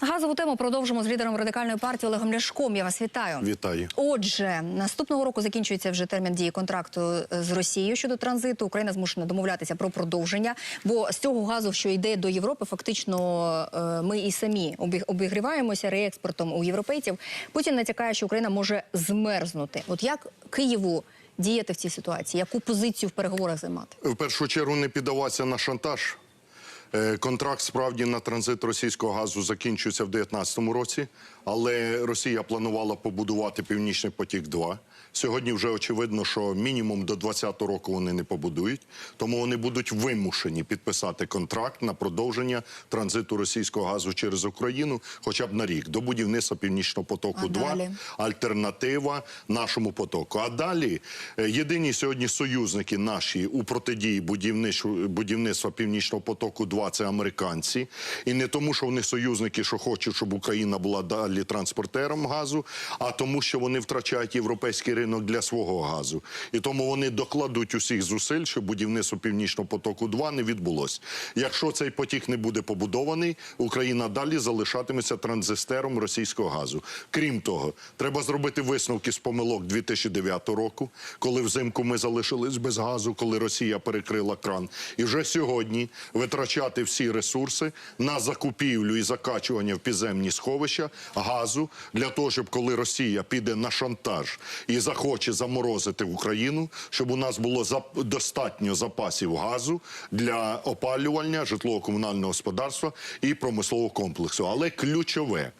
Газову тему продовжимо з лідером радикальної партії Олегом Ляшком. Я вас вітаю. Вітаю. Отже, наступного року закінчується вже термін дії контракту е, з Росією щодо транзиту. Україна змушена домовлятися про продовження. Бо з цього газу, що йде до Європи, фактично е, ми і самі обіг- обігріваємося реекспортом у європейців. Путін натякає, що Україна може змерзнути. От як Києву діяти в цій ситуації? Яку позицію в переговорах займати? В першу чергу не піддаватися на шантаж. Е, Контракт справді на транзит російського газу закінчується в 2019 році, але Росія планувала побудувати Північний потік-2. Сьогодні вже очевидно, що мінімум до 2020 року вони не побудують, тому вони будуть вимушені підписати контракт на продовження транзиту російського газу через Україну, хоча б на рік до будівництва Північного потоку А 2 далі? альтернатива нашому потоку. А далі е, єдині сьогодні союзники наші у протидії будівництва Північного потоку 2 це американці. І не тому, що вони союзники, що хочуть, щоб Україна була далі транспортером газу, а тому, що вони втрачають європейський ринок для свого газу. І тому вони докладуть усіх зусиль, щоб будівництво Північного потоку 2 не відбулось. Якщо цей потік не буде побудований, Україна далі залишатиметься транзистером російського газу. Крім того, треба зробити висновки з помилок 2009 року, коли взимку ми залишились без газу, коли Росія перекрила кран. І вже сьогодні витрачати всі ресурси на закупівлю і закачування в підземні сховища газу для того, щоб коли Росія піде на шантаж і захоче заморозити Україну, щоб у нас було достатньо запасів газу для опалювання житлово-комунального господарства і промислового комплексу. Але ключове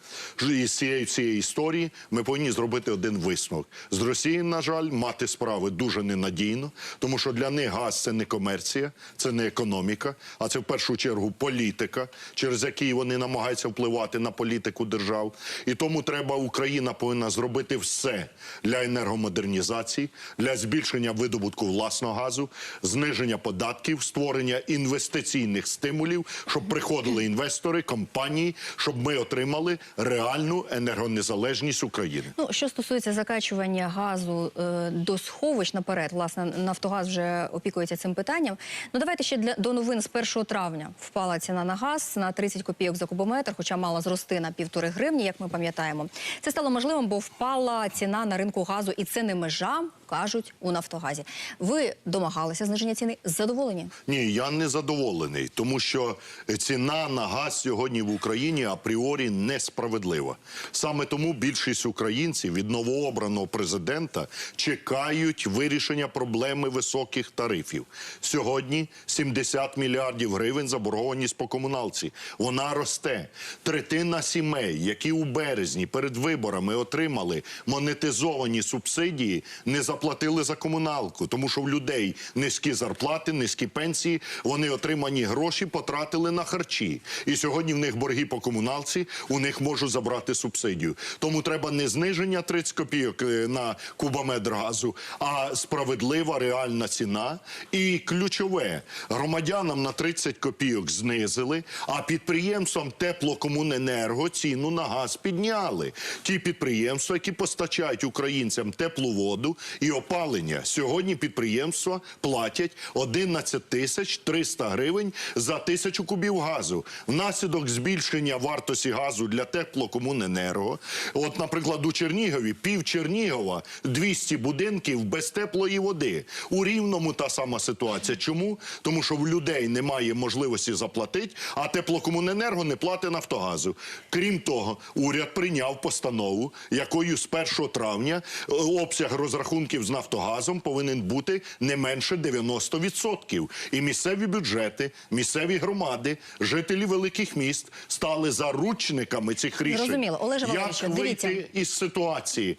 із цієї всієї історії ми повинні зробити один висновок. З Росією, на жаль, мати справи дуже ненадійно, тому що для них газ це не комерція, це не економіка, а це в першу чергу політика, через які вони намагаються впливати на політику держав. І тому треба Україна повинна зробити все для енергомодернізації, для збільшення видобутку власного газу, зниження податків, створення інвестиційних стимулів, щоб приходили інвестори, компанії, щоб ми отримали реальну енергонезалежність України. Ну, що стосується закачування газу е, до сховищ наперед, власне, Нафтогаз вже опікується цим питанням. Ну, давайте ще для до новин з 1 травня впала ціна на газ на 30 копійок за кубометр, хоча мала зрости на півтори гривні, як ми пам'ятаємо. Це стало можливим, бо впала ціна на ринку газу, і це не межа, кажуть у Нафтогазі. Ви домагалися зниження ціни задоволені? Ні, я не задоволений, тому що ціна на газ сьогодні в Україні апріорі несправедлива. Саме тому більшість українців від новообраного президента чекають вирішення проблеми високих тарифів. Сьогодні 70 мільярдів гривень заборгованість по комуналці. Вона росте. Третина сімей, які у березні перед виборами отримали монетизовані субсидії, не заплатили за комуналку, тому що в людей низькі зарплати, низькі пенсії. Вони отримані гроші потратили на харчі. І сьогодні в них борги по комуналці, у них можуть забрати субсидію. Тому треба не зниження 30 копійок е, на кубометр газу, а справедлива реальна ціна. І ключове громадянам на 30 копійок знизили, а підприємствам теплокомуненерго ціну на газ підняли. Ті підприємства, які постачають українцям теплу воду і опалення. Сьогодні підприємства платять 11 тисяч 300 гривень за тисячу кубів газу. Внаслідок збільшення вартості газу для теплокомуненерго. От, наприклад, у Чернігові пів Чернігова 200 будинків без теплої води. У Рівному та сама ситуація. Чому? Тому що в людей немає можливості заплатити, а теплокомуненерго не платить Нафтогазу. Крім того, уряд прийняв постанову, якою з 1 травня е, обсяг розрахунків з Нафтогазом повинен бути не менше 90%. І місцеві бюджети, місцеві громади, жителі великих міст стали заручниками цих рішень. Розуміло, Олеже Як дивіться. вийти із ситуації?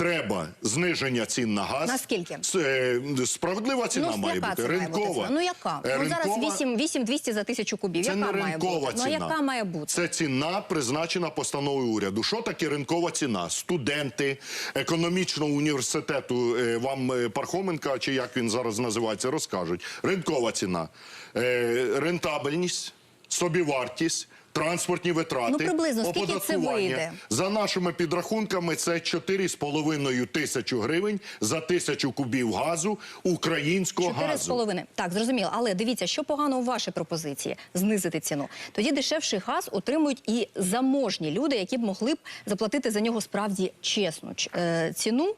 Треба зниження цін на газ. Наскільки? Е, Справедлива ціна ну, має яка бути. Ринкова. Ну яка? Е, Ну зараз ринкова- 8, 8 200 за тисячу кубів. це яка не має бути? ціна. Ну яка має бути? Це ціна, призначена постановою уряду. Що таке ринкова ціна? Студенти економічного університету е, вам е, Пархоменка, чи як він зараз називається, розкажуть. Ринкова ціна, е, рентабельність, собівартість. Транспортні витрати, Ну, приблизно, це оподаткування. вийде? За нашими підрахунками, це 4,5 тисячу гривень за тисячу кубів газу українського Чотири з газу. половиною. Так, зрозуміло. Але дивіться, що погано у вашій пропозиції знизити ціну. Тоді дешевший газ отримують і заможні люди, які б могли б заплатити за нього справді чесну е, ціну.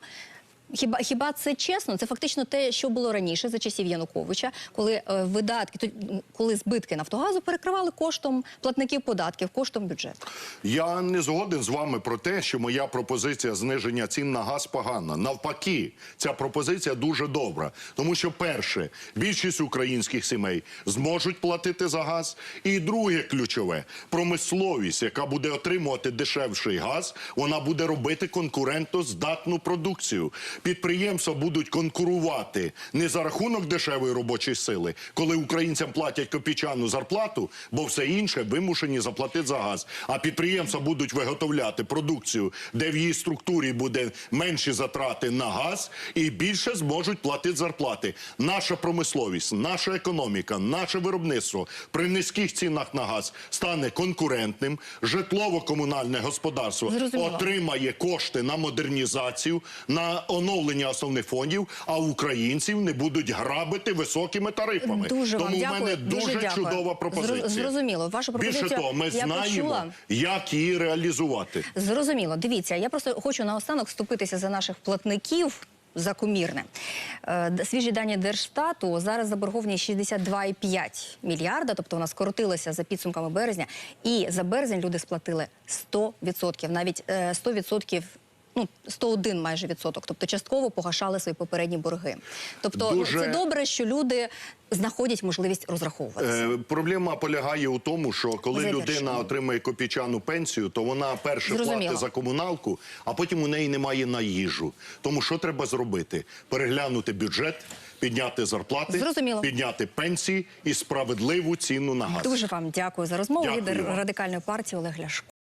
Хіба хіба це чесно? Це фактично те, що було раніше за часів Януковича, коли е, видатки, коли збитки Нафтогазу перекривали коштом платників податків, коштом бюджету. Я не згоден з вами про те, що моя пропозиція зниження цін на газ погана. Навпаки, ця пропозиція дуже добра. Тому що, перше, більшість українських сімей зможуть платити за газ. І друге ключове промисловість, яка буде отримувати дешевший газ, вона буде робити конкурентоздатну продукцію. Підприємства будуть конкурувати не за рахунок дешевої робочої сили, коли українцям платять копійчану зарплату, бо все інше вимушені заплатити за газ. А підприємства будуть виготовляти продукцію, де в її структурі буде менші затрати на газ і більше зможуть платити зарплати. Наша промисловість, наша економіка, наше виробництво при низьких цінах на газ стане конкурентним. Житлово-комунальне господарство Зрозуміло. отримає кошти на модернізацію, на оновлення основних фондів, а українців не будуть грабити високими тарифами. Дуже вам Тому дякую. в мене Дуже дуже, дякую. чудова пропозиція. зрозуміло. Вашу Більше того, ми я знаємо, почула. як її реалізувати. Зрозуміло. Дивіться, я просто хочу наостанок вступитися за наших платників. За кумірне. Е, Свіжі дані Держстату зараз заборгованість 62,5 мільярда, тобто вона скоротилася за підсумками березня. І за березень люди сплатили 100%, навіть е, 100%, ну 101 майже відсоток. Тобто частково погашали свої попередні борги. Тобто ну, Дуже- це добре, що люди знаходять можливість розраховуватися. Е, проблема полягає у тому, що коли Завершуємо. людина отримує копійчану пенсію, то вона перше платить за комуналку, а потім у неї немає на їжу. Тому що треба зробити? Переглянути бюджет, підняти зарплати, Зрозуміло. підняти пенсії і справедливу ціну на газ. Дуже вам дякую за розмову. Дякую Лідер радикальної партії Олег Ляшко.